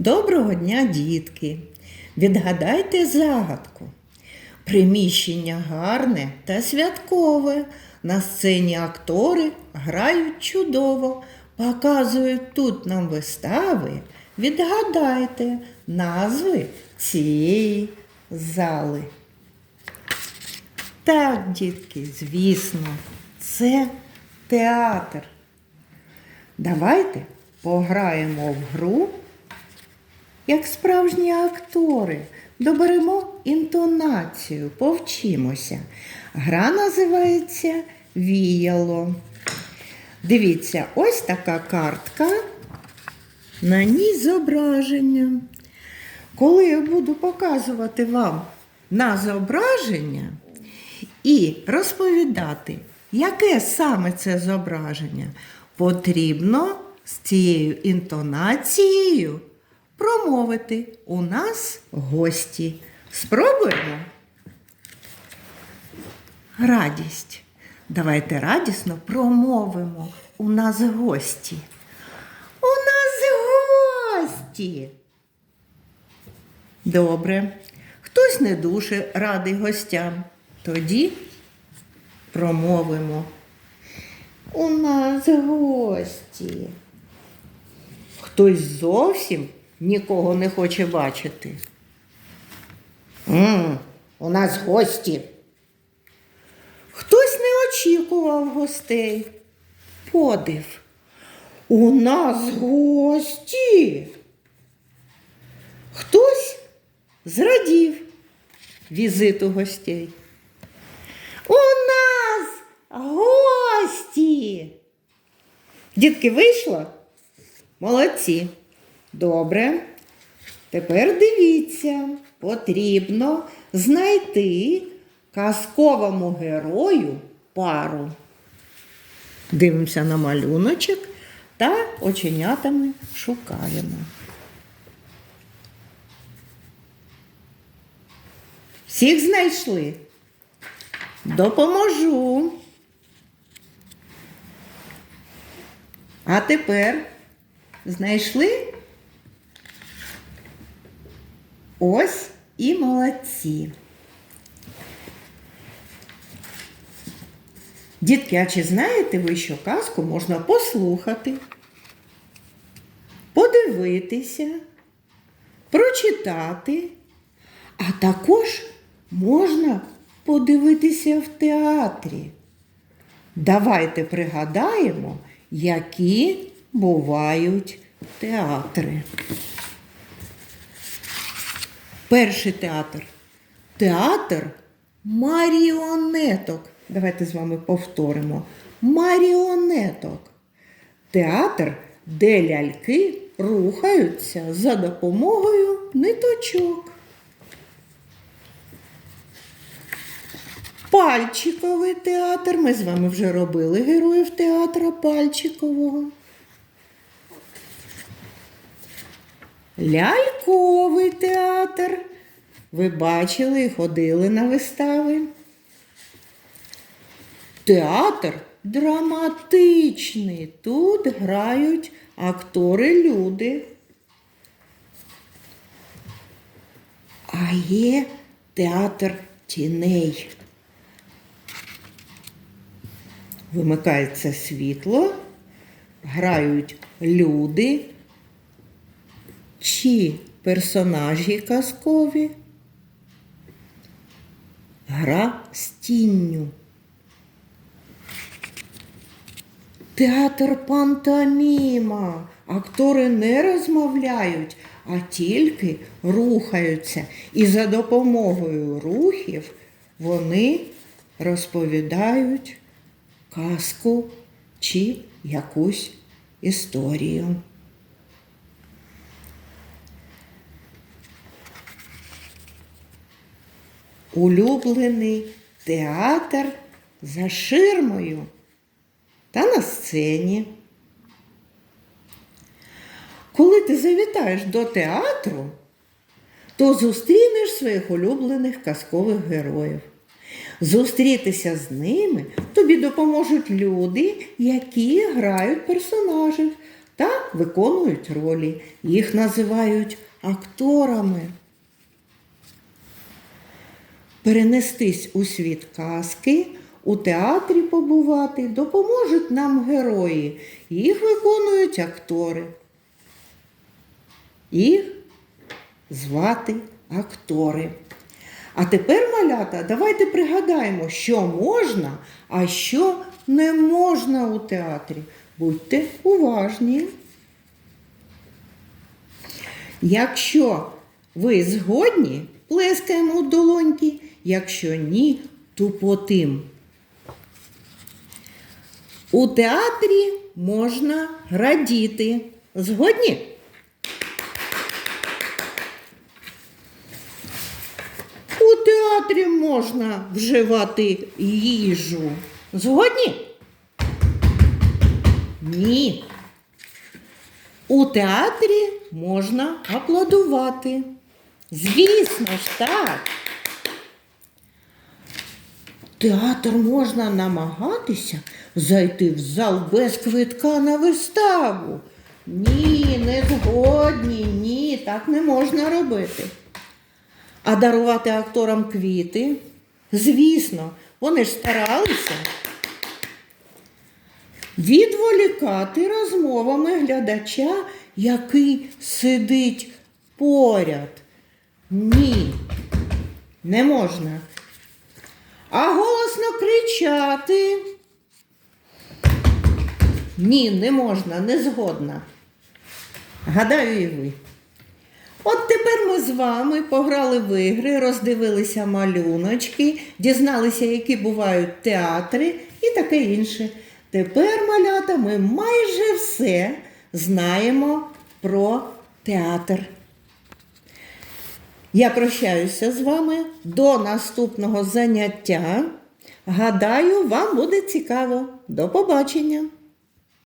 Доброго дня, дітки! Відгадайте загадку. Приміщення гарне та святкове. На сцені актори грають чудово, показують тут нам вистави. Відгадайте назви цієї зали. Так, дітки, звісно, це театр. Давайте пограємо в гру, як справжні актори. Доберемо інтонацію, повчимося. Гра називається Віяло. Дивіться, ось така картка. На ній зображення. Коли я буду показувати вам на зображення і розповідати, яке саме це зображення, потрібно з цією інтонацією промовити у нас гості. Спробуємо. Радість. Давайте радісно промовимо. У нас гості. У нас гості. Добре. Хтось не дуже радий гостям. Тоді промовимо. У нас гості. Хтось зовсім нікого не хоче бачити. м у нас гості. Хтось не очікував гостей. Подив. У нас гості. Хтось зрадів візиту гостей. У нас гості. Дітки вийшло? Молодці. Добре. Тепер дивіться, потрібно знайти казковому герою пару. Дивимося на малюночок та оченятами шукаємо. Всіх знайшли? Допоможу. А тепер знайшли? Ось і молодці. Дітки, а чи знаєте ви, що казку можна послухати, подивитися, прочитати, а також можна подивитися в театрі. Давайте пригадаємо, які бувають театри. Перший театр. Театр маріонеток. Давайте з вами повторимо. Маріонеток. Театр, де ляльки рухаються за допомогою ниточок. Пальчиковий театр. Ми з вами вже робили героїв театра Пальчикового. Ляльковий театр. Ви бачили і ходили на вистави. Театр драматичний. Тут грають актори-люди. А є театр тіней. Вимикається світло, грають люди чи персонажі казкові. Гра з тінню. Театр пантоміма. Актори не розмовляють, а тільки рухаються. І за допомогою рухів вони розповідають казку чи якусь історію. Улюблений театр за ширмою та на сцені. Коли ти завітаєш до театру, то зустрінеш своїх улюблених казкових героїв. Зустрітися з ними тобі допоможуть люди, які грають персонажів та виконують ролі. Їх називають акторами. Перенестись у світ казки, у театрі побувати допоможуть нам герої. Їх виконують актори. Їх звати актори. А тепер, малята, давайте пригадаємо, що можна, а що не можна у театрі. Будьте уважні. Якщо ви згодні, плескаємо у долоньки, якщо ні, тупотим. У театрі можна радіти. Згодні? У театрі можна вживати їжу. Згодні? Ні. У театрі можна аплодувати. Звісно ж, так. Театр можна намагатися зайти в зал без квитка на виставу. Ні, не згодні, ні, так не можна робити. А дарувати акторам квіти? Звісно, вони ж старалися. Відволікати розмовами глядача, який сидить поряд. Ні, не можна. А голосно кричати. Ні, не можна, не згодна. Гадаю, і ви. От тепер ми з вами пограли в ігри, роздивилися малюночки, дізналися, які бувають театри і таке інше. Тепер, малята, ми майже все знаємо про театр. Я прощаюся з вами до наступного заняття. Гадаю, вам буде цікаво. До побачення!